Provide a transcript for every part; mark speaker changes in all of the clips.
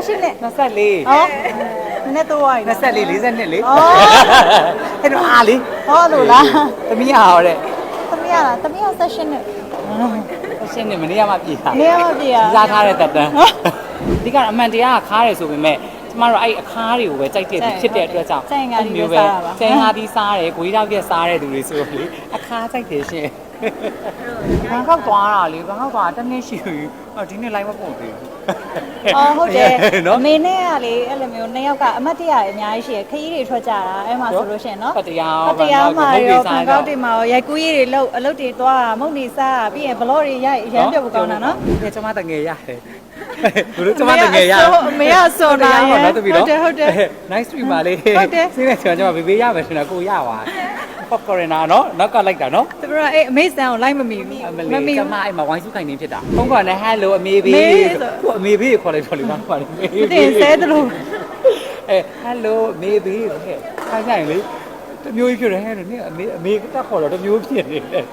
Speaker 1: 18နှစ်
Speaker 2: 24
Speaker 1: ဟောနည်းနည်းတော့ဝိုင်း
Speaker 2: 24 42လေ
Speaker 1: အော်
Speaker 2: အဲ့တော့အားလေ
Speaker 1: ဟောလို့လား
Speaker 2: သမီးအားတဲ့
Speaker 1: သမီးရလားသမီးက18နှစ်
Speaker 2: ရှင်းနေမနေ့ကမှပြည်တာ
Speaker 1: နေရာမပြေရ
Speaker 2: စားထားတဲ့တက်တန်းအဓိကအမှန်တရားကခါတယ်ဆိုပေမဲ့ကျမတို့အဲ့အခါးတွေကိုပဲကြိုက်တဲ့သူဖြစ်တဲ့အတွက်ကြောင့်
Speaker 1: ကျန်ငါဒီပဲစားတာပါ
Speaker 2: ကျန်ငါဒီစားတယ်ဂွေးတောက်ပြက်စားတဲ့သူတွေဆိုတော့လေအခါးကြိုက်တယ်ရှင် ဘန်ကောက်သွားတာလေဘန်ကောက်သွားတာတစ်နှစ်ရှိပြီအော်ဒီနေ့လိုက်မပို့သေးဘူး
Speaker 1: အော်ဟုတ်တယ်
Speaker 2: နော်
Speaker 1: အမေနဲ့ကလေအဲ့လိုမျိုးနှစ်ယောက်ကအမတ်တရအများကြီးရှိရခရီးတွေထွက်ကြတာအဲ့မှာဆိုလို့ရှိရင်နော်
Speaker 2: ဖတ်တရား
Speaker 1: ဖတ်တရားမှာရောဘ
Speaker 2: ဘ
Speaker 1: န်
Speaker 2: န်
Speaker 1: ကော
Speaker 2: ကော
Speaker 1: က်
Speaker 2: က်
Speaker 1: တွေ
Speaker 2: တွေ
Speaker 1: မှာရောရိုက်ကူးရေးတွေလောက်အလုပ်တွေသွားတာမုတ်နေစားပြီးရင်ဘလော့တွေရိုက်အရမ်းပြုတ်ကောင်းတာနော်
Speaker 2: ဒီကျမတငယ်ရတယ်ဘလို့ကျမတငယ်ရ
Speaker 1: အမေကစော်တာရယ်
Speaker 2: ဟုတ်တယ်ဟုတ်တယ်
Speaker 1: ဟုတ်တယ်
Speaker 2: nice stream ပါလေ
Speaker 1: ဟုတ်တယ်
Speaker 2: စိတ်နဲ့ကျွန်တော်ဘေးဘေးရမယ်ထင်တာကိုရပါ popcorn နာနော်နောက်ကလိုက်တာနော်
Speaker 1: သူတို့ကအဲ့အမေဆန်ကိုလိုက်မမီဘူး
Speaker 2: အမ
Speaker 1: မ
Speaker 2: လေး
Speaker 1: မီ
Speaker 2: က
Speaker 1: ဘူး
Speaker 2: မအဲ့မှာဝိုင်းစုခိုင်နေဖြစ်တာဖုန်းကလည်း hello အမေဘေး
Speaker 1: မေးဆို
Speaker 2: သူအမေဘေးခေါ်လိုက်တော့လေဘာမှမ
Speaker 1: တင်ဆဲသလို
Speaker 2: အဲ hello အမေဘေးဟဲ့ခိုင်းဆိုင်လေတမျိုးကြီးဖြစ်တယ်ဟဲ့နင်အမေအမေကခေါ်တော့တမျိုးဖြစ်နေတယ်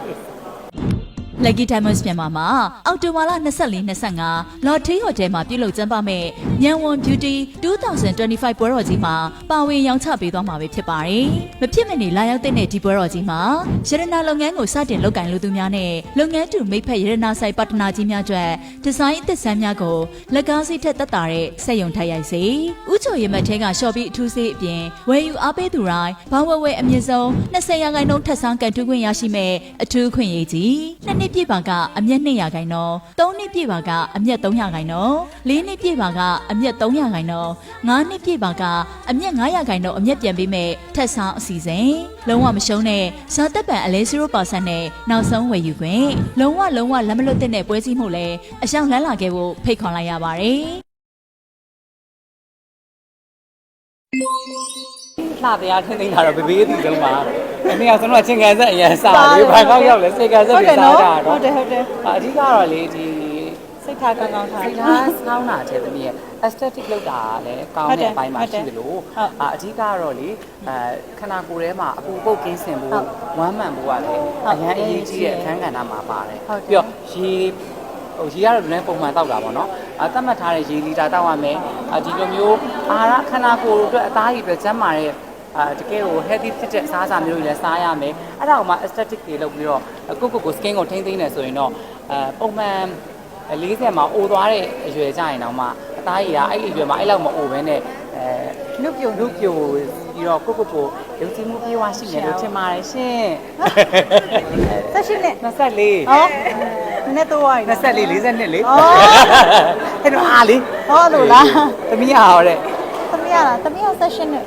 Speaker 3: Lucky Diamonds မြန်မာမှာအောက်တိုဘာလ24 25 Lotte Hotel မှာပြုလုပ်ကျင်းပမဲ့ညံဝန် Beauty 2025ပွဲတော်ကြီးမှာပါဝင်ရောင်းချပေးသွားမှာပဲဖြစ်ပါတယ်။မဖြစ်မနေလာရောက်တဲ့ဒီပွဲတော်ကြီးမှာရတနာလုပ်ငန်းကိုစတင်လုပ်ကိုင်လူသူများနဲ့လုပ်ငန်းတူမိတ်ဖက်ရတနာဆိုင်ပါတနာကြီးများအတွက်ဒီဇိုင်းအသစ်ဆန်းများကိုလက်ကားစီးထက်သက်တာတဲ့စက်ယုံထိုက်ရိုက်စေ။ဥချိုရမတ်ထဲကရှော့ပြီးအထူးစေးအပြင်ဝယ်ယူအားပေးသူတိုင်းဘောင်းဝဲဝဲအမြင့်ဆုံး20ရာခိုင်နှုန်းထပ်ဆန်းကန်တူးခွင့်ရရှိမဲ့အထူးခွင့်ရေးကြီး။နှစ်နှစ်ပြည့်ပါကအမျက်200ရာခိုင်နှုန်း၊သုံးနှစ်ပြည့်ပါကအမျက်300ရာခိုင်နှုန်း၊လေးနှစ်ပြည့်ပါကအမျက်300ရာခိုင်နှုန်း၊ငါးနှစ်ပြည့်ပါကအမျက်900ရာခိုင်နှုန်းအမျက်ပြန်ပေးမဲ့ထက်ဆောင်အစီအစဉ်။လုံးဝမရှုံးတဲ့ဇာတက်ပံအလဲ0%နဲ့နောက်ဆုံးဝယ်ယူခွင့်။လုံးဝလုံးဝလက်မလွတ်တဲ့ပွဲစည်းမှုလည်းအရှောင်လန်းလာခဲ့ဖို့ဖိတ်ခေါ်လိုက်ရပါတယ်။
Speaker 2: လှတရားထင်းသိမ်းတာတော့ဘေဘေးအတူဆုံးပါ အမေကဆိုတော့ချင်းကန်ဆက်အရင်စားလေဘာကောက်ရောက်လဲစေကန်ဆက်ပြီးစားတာ
Speaker 1: ဟု
Speaker 2: တော့
Speaker 1: တ်တယ်ဟုတ်တယ်
Speaker 2: အဓိကတော့လေဒီ
Speaker 1: စိတ်ထားကောင်းကောင်းထား
Speaker 2: စိတ်ထားဆောင်းတာတဲ့သမီးရဲ့ aesthetic လောက်တာလည်းကောင်းတဲ့အပိုင်းမှာရှိတယ်လို့အအဓိကတော့လေအဲခန္ဓာကိုယ်ထဲမှာအပူပုတ်ကင်းစင်ဖို့ဝမ်းမှန်ဖို့ကလည်းအရန်အရေးကြီးတဲ့အခန်းကဏ္ဍမှာပါတယ်ပြီးတော့ရေဟိုရေကတော့လည်းပုံမှန်တောက်တာပေါ့နော်အသတ်မှတ်ထားတဲ့ရေလီတာတောက်ရမယ်အဒီလိုမျိုးအာဟာရခန္ဓာကိုယ်အတွက်အသားရည်အတွက်ကျန်းမာတဲ့ အာတကယ်ကို healthy ဖြစ်တဲ့အစားအစာမျိုးတွေလည်းစားရမယ်အဲ့ဒါကိုမှ aesthetic တွေလုပ်ပြီးတော့ကိုကိုကို skin ကိုထိမ့်သိမ်းနေဆိုရင်တော့အဲပုံမှန်40မှာအိုသွားတဲ့အရွယ်ကြရင်တော့မှအသားရည်ကအဲ့ဒီအရွယ်မှာအဲ့လောက်မအိုဘဲနဲ့အဲ
Speaker 1: လူပြုံ
Speaker 2: လူပြိုပြီးတော့ကိုကိုကိုယုံကြည်မှုပြေဝရှိတယ်လို့ထင်ပါတယ်ရှင်
Speaker 1: 18နှစ်
Speaker 2: 24
Speaker 1: ဟောနည်းနည်းတော့ဝိုင်း
Speaker 2: 24 42လေ
Speaker 1: အော်
Speaker 2: အဲ့တော့အားလေ
Speaker 1: ဟောလို့လား
Speaker 2: သမီးအားတဲ့
Speaker 1: သမီးရလားသမီးက18နှစ်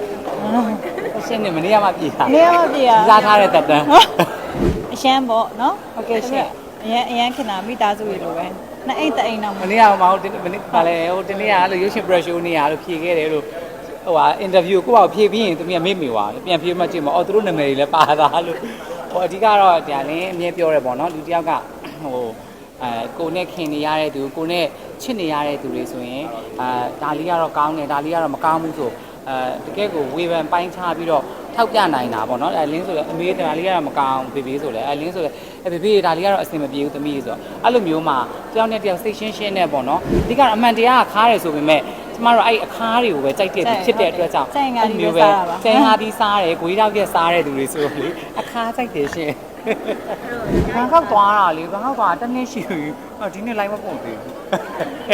Speaker 2: ရှင်းနေမနေ့ကမှပြည်တာ
Speaker 1: နေရာမပြေရ
Speaker 2: စားထားတဲ့တက်တန်း
Speaker 1: အရှမ်းပေါ့နော်
Speaker 2: ဟုတ်ကဲ့ရှင်
Speaker 1: အရန်အရန်ခင်တာမိသားစုတွေလိုပဲနှစ်အိတ်တအိမ်တော့
Speaker 2: မနေ့ကမှဟိုဒီမနေ့ကလည်းဟိုဒီနေ့ကအဲ့လိုရုပ်ရှင် pressure နေရလို့ဖြေခဲ့တယ်လို့ဟိုဟာ interview ကိုယ့်ဘာဖြေပြီးရင်သမီးကမေ့မိသွားတယ်ပြန်ဖြေမှကြည့်မအော်သူတို့နာမည်တွေလည်းပါသားလို့ဟိုအဓိကတော့ဒါလည်းအမြဲပြောရဲပေါ့နော်လူတစ်ယောက်ကဟိုအဲကိုနဲ့ခင်နေရတဲ့သူကိုနဲ့ချစ်နေရတဲ့သူတွေဆိုရင်အာဒါလေးကတော့ကောင်းတယ်ဒါလေးကတော့မကောင်းဘူးဆို အဲတကယ်ကိုဝေဖန်ပိုင်းခြားပြီးတော့ထောက်ပြနိုင်တာပေါ့နော်အဲလင်းဆိုလည်းအမေဒါလေးကတော့မကောင်းဘေဘေဆိုလည်းအဲလင်းဆိုလည်းအဲဘေဘေဒါလေးကတော့အဆင်မပြေဘူးသမီးဆိုတော့အဲ့လိုမျိုးမှာတယောက်နဲ့တယောက်စိတ်ရှင်းရှင်းနဲ့ပေါ့နော်အဓိကတော့အမှန်တရားကခါတယ်ဆိုပေမဲ့ကျမတို့အဲ့အခါးတွေကိုပဲကြိုက်တဲ့သူဖြစ်တဲ့အတွက်ကြောင့်
Speaker 1: ကျန်ငါဒီပဲစားတာပါ
Speaker 2: ကျန်ငါဒီစားတယ်ဂွေးတောက်ပြက်စားတဲ့သူတွေဆိုတော့လေအခါးကြိုက်တယ်ရှင် ဘန်ကောက်သွားတာလေဘန်ကောက်သွားတာတစ်နှစ်ရှိပြီအော်ဒီနေ့လိုက်မပုံသေးဘူး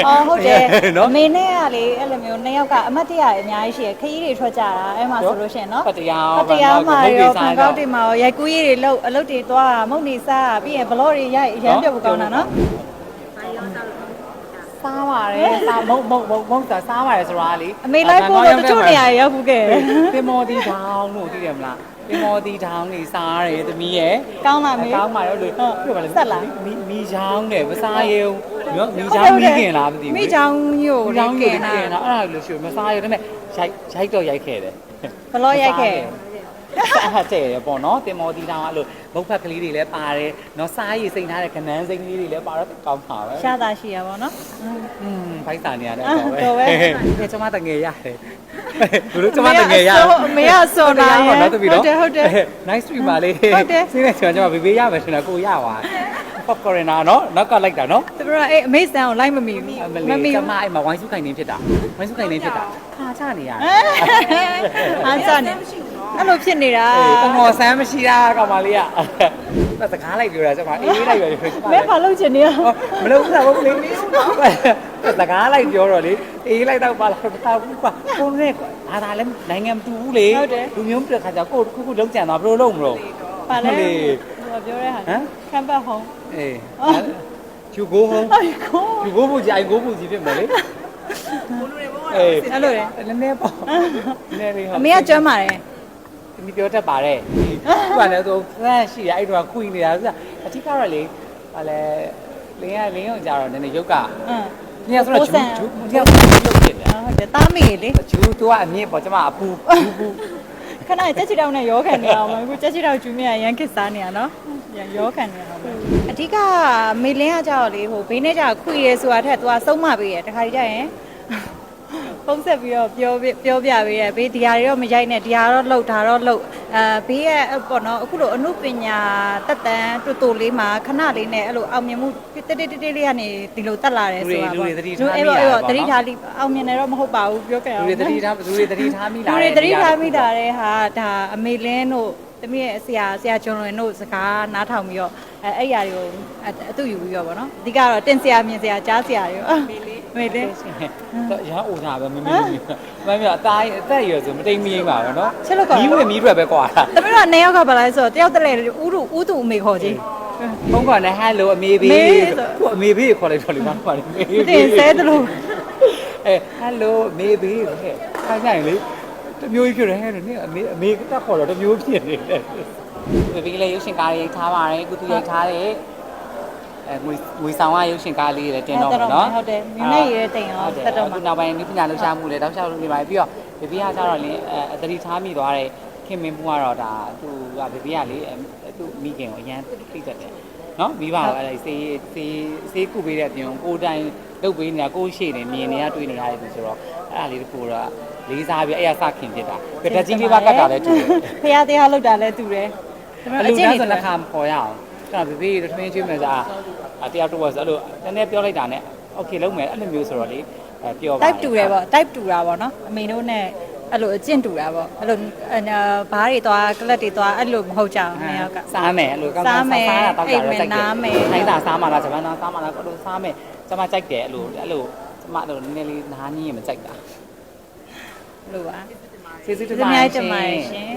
Speaker 1: အော်ဟုတ်တယ်
Speaker 2: နော်
Speaker 1: အမေနဲ့ကလေအဲ့လိုမျိုးနှစ်ယောက်ကအမတ်တရအများကြီးရှိရခရီးတွေထွက်ကြတာအဲ့မှာဆိုလို့ရှိရင်နော်
Speaker 2: ဖတ်တရား
Speaker 1: ဖတ်တရားမှာရောဘန်ကောက်တွေ
Speaker 2: တွေ
Speaker 1: မှာရောရိုက်ကူးရေးတွေလောက်အလုပ်တွေသွားတာမုတ်နေစားပြီးရင်ဘလော့တွေရိုက်အရမ်းပြုတ်ကောင်းတာနော်
Speaker 2: စားပါတယ်စားမုံမုံမုံမုံစားစားပါတယ်ဆိုတာလေ
Speaker 1: အမေလိုက်ဖို့တော့တချို့နေရာရောက်ဘူးခဲ့တယ်
Speaker 2: တင်မော်တီထောင်းလို့သိတယ်မလား တင်မော်တီထောင်းနေစားတယ်သမီးရဲ့
Speaker 1: ကောင်းလားမေ
Speaker 2: ကောင်းပါတော့လို့
Speaker 1: ဟုတ်
Speaker 2: ပြောပါလေ
Speaker 1: ဆက်လား
Speaker 2: မီမီချောင်းတယ်မစားရဲဘူးနော်မီချောင်းမီခင်လားမသိဘူး
Speaker 1: မိချောင်းညို့
Speaker 2: မီ
Speaker 1: လေ
Speaker 2: ချောင်း
Speaker 1: က
Speaker 2: က
Speaker 1: င်
Speaker 2: င်
Speaker 1: တာ
Speaker 2: တာအဲ့ဒါလို့ရှိရင်မစားရဲဒါပေမဲ့ရိုက်ရိုက်တော့ရိုက်ခဲ့တယ်
Speaker 1: ဘလော့ရိုက်ခဲ့
Speaker 2: အဲ့ဒါတဲ့ရပေါ့နော်တင်မော်တီထောင်းအဲ့လိုမုတ်ဖက်ကလေးတွေလည်းပါတယ်နော်စားရည်စိမ့်ထားတဲ့ကနန်းစိမ့်လေးတွေလည်းပါတော့ကောင်းပါပဲ
Speaker 1: ရှားတာရှိရပါတော့
Speaker 2: อืมဖိုက်စာနေရတယ်
Speaker 1: အာတော်ပဲ
Speaker 2: ဒီကျမတငယ်ရတယ်ဘလို့ကျမတငယ်ရ
Speaker 1: အမေကစော်တာရယ်
Speaker 2: ဟုတ်တယ်ဟုတ်တယ်
Speaker 1: ဟုတ်တယ်
Speaker 2: nice stream ပါလေ
Speaker 1: ဟုတ်တယ်
Speaker 2: စိတ်နဲ့ကျွန်တော်ဘေးဘေးရမယ်ထင်တာကိုရပါဖ popcorn နာနော်နောက်ကလိုက်တာနော်
Speaker 1: သူတို့ကအဲ့အမေဆန်ကိုလိုက်မမီဘူး
Speaker 2: အမ
Speaker 1: မ
Speaker 2: လေး
Speaker 1: မီ
Speaker 2: က
Speaker 1: ဘူး
Speaker 2: မအဲ့မှာဝိုင်းစုခိုင်နေဖြစ်တာဝိုင်းစုခိုင်နေဖြစ်တာခါချနေရတယ်
Speaker 1: ဟာစနေ အဲ့လိုဖြစ်နေတာ
Speaker 2: ကမော်ဆန်းမရှိတာကောင်မလေးကစကားလိုက်ပြောတာကျမအေးလိုက်ပြောတယ်ကျမ
Speaker 1: မဲဘာလုပ်ချင်နေရ
Speaker 2: မလို့ဘူးလားဘုလေးစကားလိုက်ပြောတော့လေအေးလိုက်တော့ပါလားမတော်ဘူးကွာကိုနဲ့အာသာလည်းနိုင်ငံမတူဘူးလေလူမျိုးပြခါကြကိုခုခုလုံးကြံသွားဘယ်လိုလုပ်မလို့
Speaker 1: ဘာလဲ
Speaker 2: လေ
Speaker 1: သူပြောတဲ့ဟာ
Speaker 2: ဟမ်
Speaker 1: ခမ်ဘတ်ဟောင်း
Speaker 2: အေးကျူကိုဟော
Speaker 1: အိုက်ကို
Speaker 2: ကျူကိုဘူးကြီးအိုင်ကိုဘူးကြီးဖြစ်မယ်လေအေး
Speaker 1: အဲ့လိုလေ
Speaker 2: နည်းနည်းပေါ့နည်းနည်းဟုတ်
Speaker 1: အမေကကျွမ်းပါတယ်
Speaker 2: ဒီပြောတတ်ပါတယ်ခုကလည်းသူဖန်ရှိရအဲ့တော့ခွေနေတာဆိုအတိကတော့လေဟာလဲလင်းရလင်းအောင်ကြတော့နည်းနည်းရုပ်က
Speaker 1: အင်း။
Speaker 2: ညဆိုတော့ဂျူဂျူညဆိုတော့ရုပ်ဖြစ်တယ်
Speaker 1: ဟုတ်တယ်တားမိလေ။
Speaker 2: ဂျူတော့အမြင့်ပေါ့ကျမအပူဂျူပူ
Speaker 1: ခဏကြက်ချီတောင်နဲ့ရောခံနေအောင်မအခုကြက်ချီတောင်ကျူးမြရန်ခစ်စားနေရနော်ရန်ရောခံနေအောင်အဓိကမေလင်းကကြောက်လေဟိုဘေးနဲ့ကြောက်ခွေရဲဆိုတာထက် तू ကဆုံးမပေးရတခါကြီးကြရင် ပုံဆက်ပြီးတော့ပြောပြပြောပြပေးရဘေးဒီဟာတွေတော့မရိုက်နဲ့ဒီဟာတော့လှုပ်ဒါတော့လှုပ်အဲဘေးရဲ့ပေါ့နော်အခုလိုအမှုပညာတက်တန်တူတူလေးမှာခဏလေးနဲ့အဲ့လိုအောင်မြင်မှုတိတိတိတိလေးကနေဒီလိုတက်လာတယ်ဆိုတာပေါ့အဲ့တော့အဲ့တော့တတိထားလိအောင်မြင်တယ်တော့မဟုတ်ပါဘူးပြောကြရ။အောင်
Speaker 2: လူတွေတတိထားလူတွေတတိထားမိ
Speaker 1: လူ
Speaker 2: လား
Speaker 1: တွေသတိထားမိတာတဲ့ဟာဒါအမေလင်းတို့တမီးရဲ့ဆရာဆရာကျော်လွင်တို့စကားနားထောင်ပြီးတော့အဲအဲ့ຢာတွေကိုအအတူယူပြီးတော့ဗောနော်အဓိကတော့တင်ဆရာမြင်ဆရာကြားဆရာတွေရော မေလင်း
Speaker 2: တော့ရဟအိုတာပဲမမီးဘူး။မမီးအသားအသက်ရယ်ဆိုမတိမ်မီးပါဘူးနော်
Speaker 1: ချက်လို့ကော
Speaker 2: မီးဝင်မီးတွေပဲကွာတာ
Speaker 1: တမီးတို့ကနှစ်ယောက်ကဘာလဲဆိုတော့တယောက်တလဲဥရုဥတုအမေခေါ်ကြီး။
Speaker 2: ဖုန်းခေါ်နေဟယ်လိုအမေဘေး
Speaker 1: မေးဆို
Speaker 2: သူအမေဘေးခေါ်လိုက်တော့လေမခေါ်လေမေး
Speaker 1: တင်ဆဲသလို
Speaker 2: အဲဟယ်လိုအမေဘေးဟဲ့ခါကြရင်လေတမျိုးကြီးဖြစ်တယ်ဟဲ့နင်အမေအမေကခေါ်တော့တမျိုးဖြစ်နေတယ်။ဘေဘီလေးရုပ်ရှင်ကားရေးထားပါတယ်ကုသူရိုက်ထားတယ် အဲငွေငွေဆောင်ကရုပ်ရှင်ကားလေးလည်းတင်တော့မယ်နော်
Speaker 1: ဟုတ်တယ်မြင်းနဲ့ရတဲ့တိမ်ရော
Speaker 2: ဟုတ်တယ်
Speaker 1: တက်တော့
Speaker 2: အခု
Speaker 1: မှာ
Speaker 2: နောက်ပိုင်းနိပညာလှူရှားမှုလည်းတောက်လျှောက်လုပ်နေပါတယ်ပြီးတော့ဘေဘီကကျတော့လေအဲအတတိထားမိသွားတဲ့ခင်မင်းမှုကတော့ဒါသူကဘေဘီကလေအဲသူမိခင်ကိုအရန်သိတတ်တယ်နော်မိဘကအဲ့ဒါစေးစေးစေးကုပေးတဲ့အပြင်ကိုယ်တိုင်လုပ်ပေးနေတာကိုယ်ရှိနေမြင်နေရတွေ့နေရတယ်ဆိုတော့အဲ့ဒါလေးတခုတော့လေးစားပြီးအဲ့ရစခင်ဖြစ်တာကတကြီးလေးပါကတ်တာလည်းတူတယ်
Speaker 1: ဖះတရားလောက်တာလဲတူတယ်
Speaker 2: အလူတန်းဆိုလက်ခါမပေါ်ရအောင် ကျွန်တော်ဘေဘီတို့ထမင်းကျွေးမယ်စားအတယောက်တော့ဆိုအဲ့လိုနည်းနည်းပြောလိုက်တာနဲ့โอเคလုံးမယ်အဲ့လိုမျိုးဆိုတော့လေအဲပြောပါ
Speaker 1: type တူတယ်ပေါ့ type တူတာပေါ့နော်အမေတို့ ਨੇ အဲ့လိုအကျင့်တူတာပေါ့အဲ့လိုဘားတွေသွားကလပ်တွေသွားအဲ့လိုမဟုတ်ကြဘူးနှစ်ယောက်က
Speaker 2: စားမယ်အဲ့လိုကောင်း
Speaker 1: စားမယ်
Speaker 2: စားတာတောက်ကြတော့
Speaker 1: အိပ်မယ်
Speaker 2: စိုက်တယ်
Speaker 1: နားမယ်
Speaker 2: ထိုင်းတာစားမှလားဂျပန်သားစားမှလားအဲ့လိုစားမယ်ကျွန်မကြိုက်တယ်အဲ့လိုအဲ့လိုကျွန်မအဲ့လိုနည်းနည်းလေးနားညင်းရင်မကြိုက်တာ
Speaker 1: လို့ပါ
Speaker 2: ကျေးဇူးတင်
Speaker 1: ဒီ
Speaker 2: ပါ
Speaker 1: မြို
Speaker 2: တ
Speaker 1: က်
Speaker 2: ယ်
Speaker 1: တမိုင်ရှင်